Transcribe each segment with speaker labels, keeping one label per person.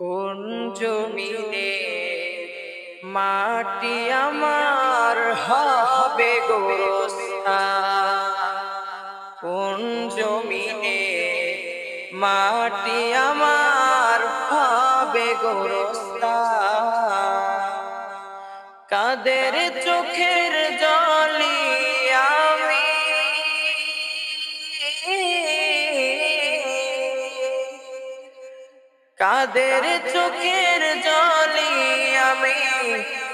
Speaker 1: কোন জমিনে মাটি আমার হবে কোন জমিনে মাটি আমার হবে গোরস্থান কাদের চোখের জলি কাদের চোখের জলি আমি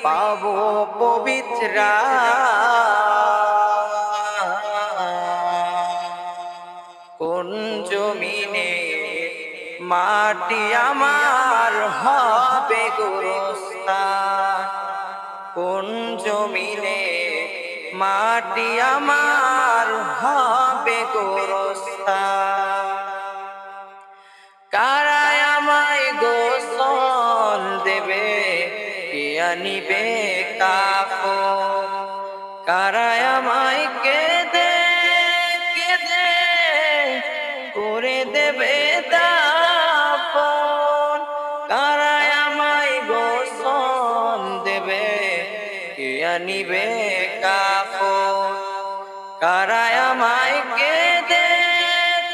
Speaker 1: পাবো পবিত্রা? কোন জমিনে মাটি আমার হবে গোরস্থান? কোন জমিনে মাটি আমার হবে গোরস্থান কারায় আমায় গোসল দেবে? কে আনিবে কাপো কারায় আমায় কেঁদে কেঁদে করে দেবে দাপন কে আনিবে কাপড় কারায় আমায় কেঁদে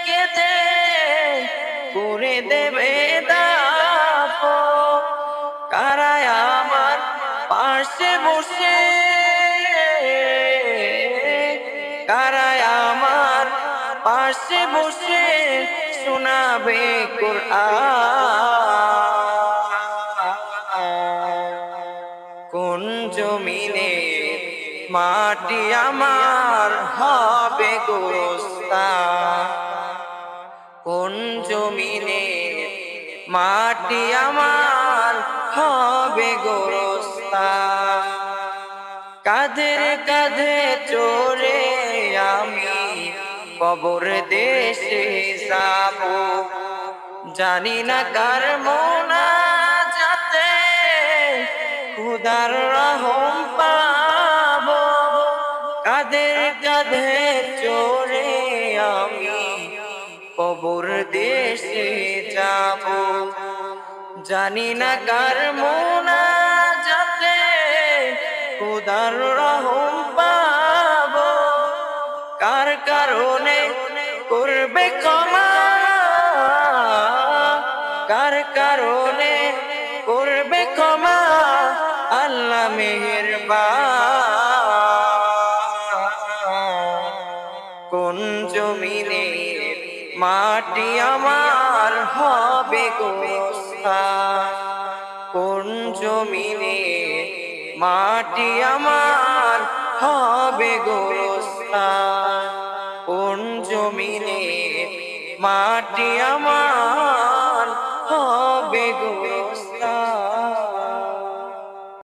Speaker 1: কেঁদে করে দেবে দাপ? কারায় আমার পাশে বসে, কারায় আমার পাশে বসে শোনাবে কোরআন। কোন জমিনে মাটি আমার হবে গোরস্থান কোন জমিনে মাটি আমার হবে গোরস্থান কাঁধের কাঁধে চোরে আমি কবর দেশে যাব? জানি না কার মোনা খুদার রহম পাবো। কাঁধের কাঁধে চড়ে আমি কবর দেশে যাব। জানি না কার মোনা যাতে খুদার রহম পাবো। কার কারণে করবে ক্ষমা? কার কারণে কোন জমিনে মাটি আমার হবে কোন জমিনে মাটি আমার হবে কোন জমিনে মাটি আমার হবে গোস্থান